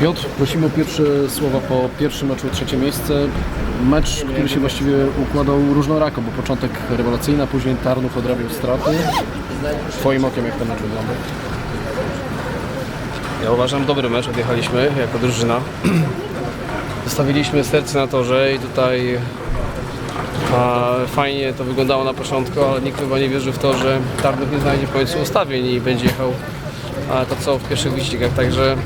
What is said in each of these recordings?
Piotr, prosimy o pierwsze słowa po pierwszym meczu o trzecie miejsce. Mecz, który się właściwie układał różnorako, bo początek rewelacyjny, a później Tarnów odrabiał straty. Twoim okiem jak ten mecz wygląda? Ja uważam dobry mecz, odjechaliśmy jako drużyna. Zostawiliśmy serce na torze i tutaj a, fajnie to wyglądało na początku, ale nikt chyba nie wierzył w to, że Tarnów nie znajdzie w końcu ustawień i będzie jechał to co w pierwszych wyścigach. Także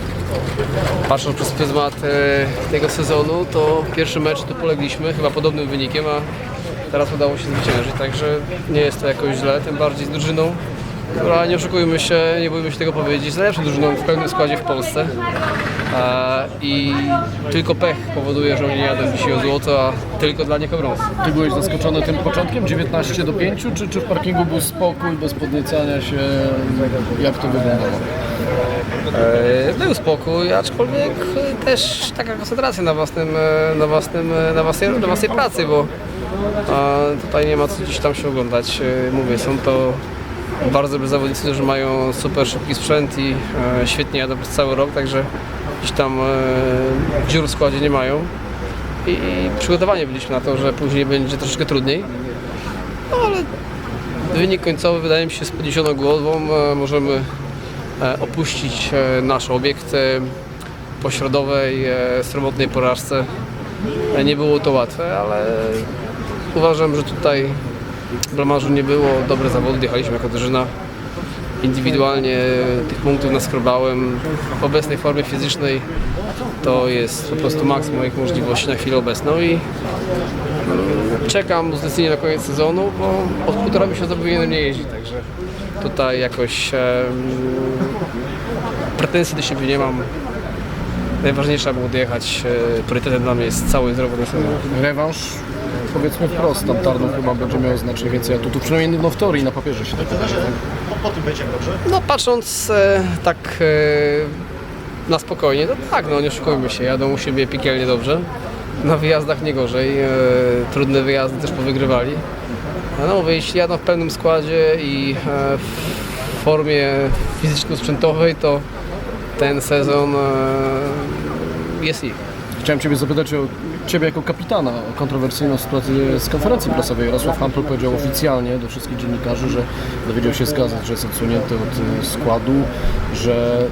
patrząc przez pryzmat e, tego sezonu, to pierwszy mecz tu polegliśmy chyba podobnym wynikiem, a teraz udało się zwyciężyć, także nie jest to jakoś źle, tym bardziej z drużyną, która nie oszukujmy się, nie bójmy się tego powiedzieć, jest najlepszą drużyną w pełnym składzie w Polsce. I tylko pech powoduje, że oni nie jadą dzisiaj o złoto, a tylko dla nich brąz. Ty byłeś zaskoczony tym początkiem, 19 do 5, czy, czy w parkingu był spokój, bez podniecania się? Jak to wyglądało? E, Był spokój, aczkolwiek też taka koncentracja na własnym, e, na własnym, e, na własnej, na własnej pracy, bo tutaj nie ma co gdzieś tam się oglądać. Mówię, są to bardzo dobrzy zawodnicy, którzy mają super szybki sprzęt i świetnie jadą przez cały rok, także gdzieś tam dziur w składzie nie mają. I, i przygotowani byliśmy na to, że później będzie troszeczkę trudniej. No ale wynik końcowy wydaje mi się z podniesioną głową. Możemy opuścić e, nasz obiekt e, po środowej, e, sromotnej porażce. E, Nie było to łatwe, ale uważam, że tutaj blamarzu nie było. Dobre zawody, jechaliśmy jako drużyna. Indywidualnie tych punktów naskrobałem. W obecnej formie fizycznej to jest po prostu maks moich możliwości na chwilę obecną i czekam zdecydowanie na koniec sezonu, bo od półtora miesiąca powinienem nie jeździć, także tutaj jakoś em, pretensji do siebie nie mam. Najważniejsze było dojechać. E, Priorytetem dla mnie jest cały zdrowy sezon. Rewanż, powiedzmy wprost, tam Tarnów chyba będzie miał znacznie więcej atutów, przynajmniej no w teorii, na papierze się tak wydaje. No patrząc e, tak e, na spokojnie, to tak, no nie oszukujmy się, jadą u siebie piekielnie dobrze. Na wyjazdach nie gorzej, e, trudne wyjazdy też powygrywali. No mówię, jeśli jadą w pełnym składzie i e, w formie fizyczno-sprzętowej, to ten sezon e, jest ich. Chciałem Ciebie zapytać o Ciebie jako kapitana o kontrowersyjną sytuację z konferencji prasowej. Jarosław Hampel powiedział oficjalnie do wszystkich dziennikarzy, że dowiedział się z że jest odsunięty od y, składu, że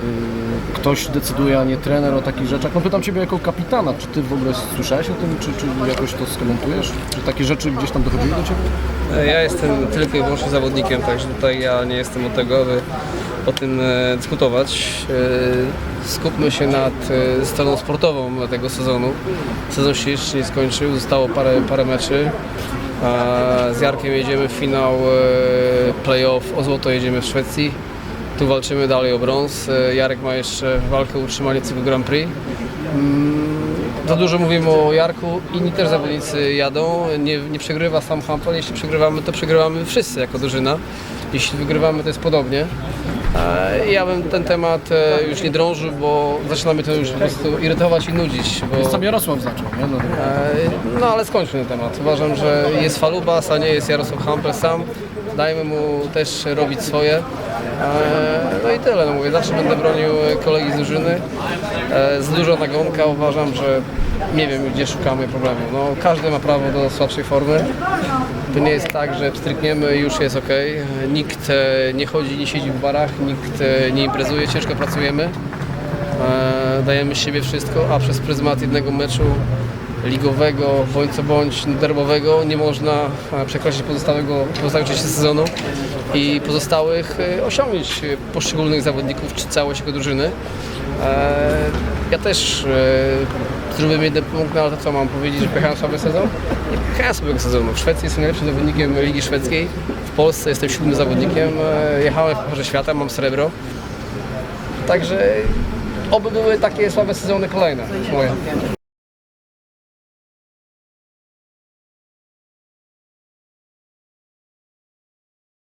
y, ktoś decyduje, a nie trener o takich rzeczach. No pytam Ciebie jako kapitana, czy Ty w ogóle słyszałeś o tym, czy, czy jakoś to skomentujesz? Czy takie rzeczy gdzieś tam dochodziły do Ciebie? Ja jestem tylko i wyłącznie zawodnikiem, także tutaj ja nie jestem od tego, aby o tym e, dyskutować. E, Skupmy się nad e, stroną sportową tego sezonu. Sezon się jeszcze nie skończył, zostało parę, parę meczy. Z Jarkiem jedziemy w finał playoff, o złoto jedziemy w Szwecji. Tu walczymy dalej o brąz. Jarek ma jeszcze walkę o utrzymanie cyklu Grand Prix. Za dużo mówimy o Jarku, inni też zawodnicy jadą, nie, nie przegrywa sam Hampel, jeśli przegrywamy, to przegrywamy wszyscy jako drużyna. Jeśli wygrywamy, to jest podobnie. E, Ja bym ten temat e, już nie drążył, bo zaczyna mnie to już po prostu irytować i nudzić. Bo, Sam Jarosław zaczął, nie? No, e, no ale skończmy ten temat. Uważam, że jest Falubas, a nie jest Jarosław Hampel sam. Dajmy mu też robić swoje. E, No i tyle, no mówię, zawsze będę bronił kolegi z drużyny. E, Z dużo nagonka uważam, że nie wiem gdzie szukamy problemu. No, każdy ma prawo do słabszej formy. To nie jest tak, że pstrykniemy i już jest ok. Nikt e, nie chodzi, nie siedzi w barach, nikt nie imprezuje, ciężko pracujemy. Dajemy z siebie wszystko, a przez pryzmat jednego meczu ligowego bądź co bądź derbowego nie można e, przekroczyć pozostałego, pozostałej części sezonu i pozostałych e, osiągnięć e, poszczególnych zawodników czy całość jego drużyny. Ja też zrobiłem jeden punkt, ale to co mam powiedzieć, że pojechałem słaby sezon? Nie pojechałem słabego sezonu. W Szwecji jestem najlepszym zawodnikiem Ligi Szwedzkiej, w Polsce jestem siódmym zawodnikiem, jechałem w Pucharze Świata, mam srebro. Także oby były takie słabe sezony kolejne moje.